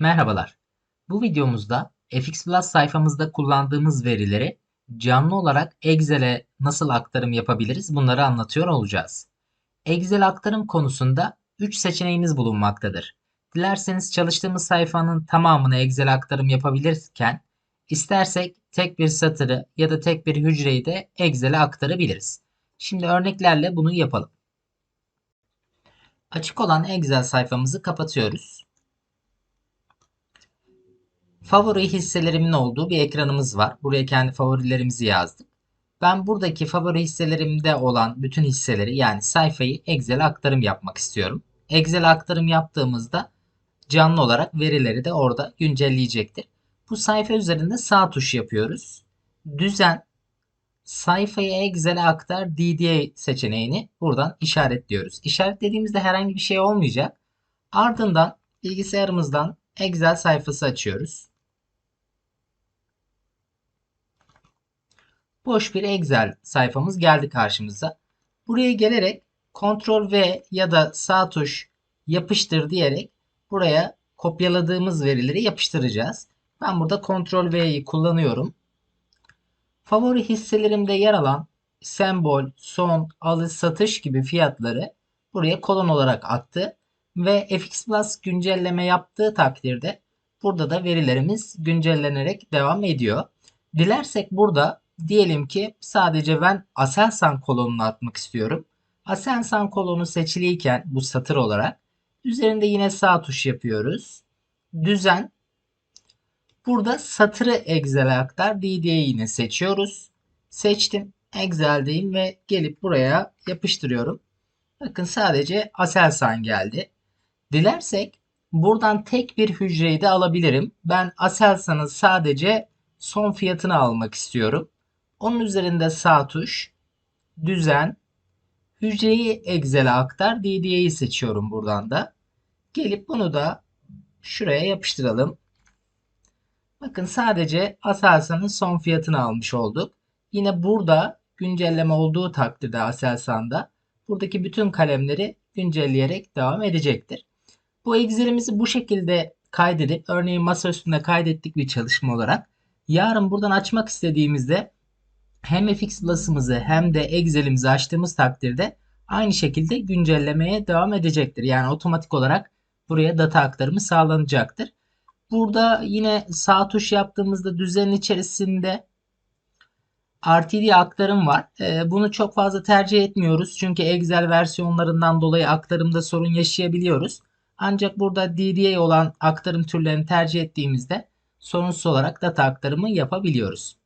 Merhabalar. Bu videomuzda FX Plus sayfamızda kullandığımız verileri canlı olarak Excel'e nasıl aktarım yapabiliriz bunları anlatıyor olacağız. Excel aktarım konusunda 3 seçeneğimiz bulunmaktadır. Dilerseniz çalıştığımız sayfanın tamamını Excel'e aktarım yapabilirken istersek tek bir satırı ya da tek bir hücreyi de Excel'e aktarabiliriz. Şimdi örneklerle bunu yapalım. Açık olan Excel sayfamızı kapatıyoruz favori hisselerimin olduğu bir ekranımız var. Buraya kendi favorilerimizi yazdık. Ben buradaki favori hisselerimde olan bütün hisseleri yani sayfayı Excel'e aktarım yapmak istiyorum. Excel'e aktarım yaptığımızda canlı olarak verileri de orada güncelleyecektir. Bu sayfa üzerinde sağ tuş yapıyoruz. Düzen sayfayı Excel'e aktar DDA seçeneğini buradan işaretliyoruz. İşaretlediğimizde herhangi bir şey olmayacak. Ardından bilgisayarımızdan Excel sayfası açıyoruz. Boş bir Excel sayfamız geldi karşımıza. Buraya gelerek Ctrl V ya da sağ tuş yapıştır diyerek buraya kopyaladığımız verileri yapıştıracağız. Ben burada Ctrl V'yi kullanıyorum. Favori hisselerimde yer alan sembol, son, alış, satış gibi fiyatları buraya kolon olarak attı ve FX Plus güncelleme yaptığı takdirde burada da verilerimiz güncellenerek devam ediyor. Dilersek burada Diyelim ki sadece ben Aselsan kolonunu atmak istiyorum. Aselsan kolonu seçiliyken bu satır olarak üzerinde yine sağ tuş yapıyoruz. Düzen. Burada satırı Excel'e aktar. DD'yi yine seçiyoruz. Seçtim. Excel'deyim ve gelip buraya yapıştırıyorum. Bakın sadece Aselsan geldi. Dilersek buradan tek bir hücreyi de alabilirim. Ben Aselsan'ın sadece son fiyatını almak istiyorum. Onun üzerinde sağ tuş, düzen, hücreyi Excel'e aktar, DDA'yı seçiyorum buradan da. Gelip bunu da şuraya yapıştıralım. Bakın sadece Aselsan'ın son fiyatını almış olduk. Yine burada güncelleme olduğu takdirde Aselsan'da buradaki bütün kalemleri güncelleyerek devam edecektir. Bu Excel'imizi bu şekilde kaydedip örneğin masa üstünde kaydettik bir çalışma olarak yarın buradan açmak istediğimizde hem FX Plus'ımızı hem de Excel'imizi açtığımız takdirde aynı şekilde güncellemeye devam edecektir. Yani otomatik olarak buraya data aktarımı sağlanacaktır. Burada yine sağ tuş yaptığımızda düzenin içerisinde RTD aktarım var. Ee, bunu çok fazla tercih etmiyoruz. Çünkü Excel versiyonlarından dolayı aktarımda sorun yaşayabiliyoruz. Ancak burada DDA olan aktarım türlerini tercih ettiğimizde sorunsuz olarak data aktarımı yapabiliyoruz.